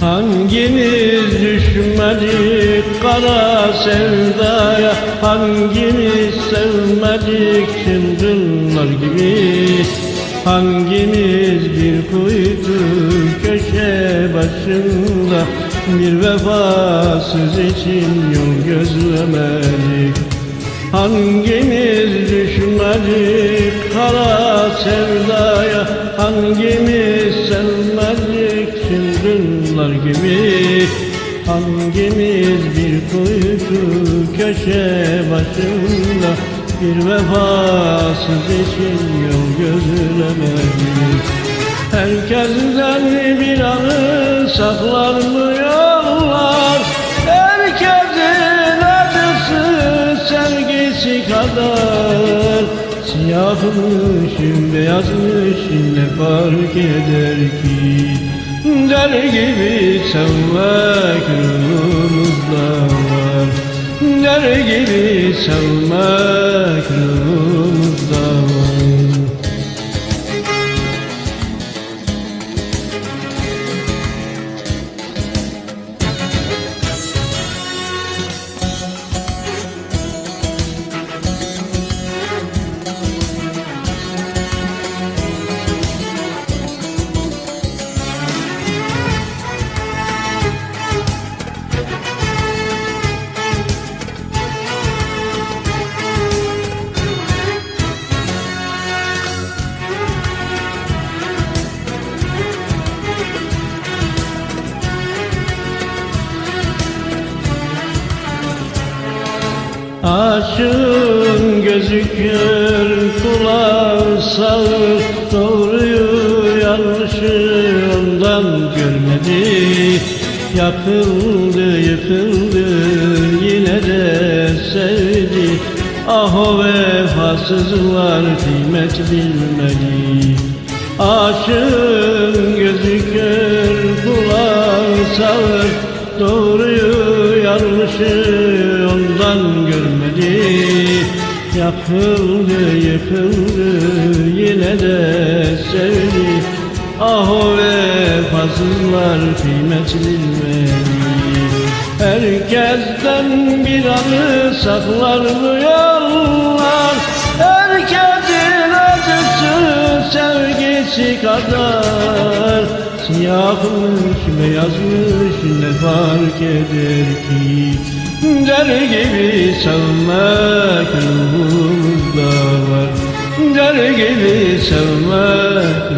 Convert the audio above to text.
Hangimiz düşmedik kara sevdaya. Hangimiz sevmedik çılgınlar gibi. Hangimiz bir kuytu köşe başında. Bir vefasız için yol gözlemedik Hangimiz düşmedik kara sevdaya. Hangimiz çılgınlar gibi Hangimiz bir kuytu köşe başında? Bir vefasız için yol gözlemedik Herkesten bir anı saklar mı yollar. Herkesin acısı sevgisi kadar. Siyahmışım beyazmışım ne fark eder ki Der gibi sevmek ruhumuzda var. Der gibi sevmek ruhumuzda Aşığın gözü kör, kulağı sağır Doğruyu yanlışı ondan görmedi. Yakıldı yıkıldı yine de sevdi. Ah o vefasızlar kıymet bilmedi. Aşığın gözü kör, kulağı sağır Doğruyu yanlışı ondan görmedi. Yakıldı yıkıldı yine de sevdi. Ah o vefasızlar kıymet bilmedi. Herkesten bir anı saklar bu yollar. Herkesin acısı sevgisi kadar Siyahmış beyazmış ne fark eder ki? Der gibi sevmek ruhumuzda var. Der gibi sevmek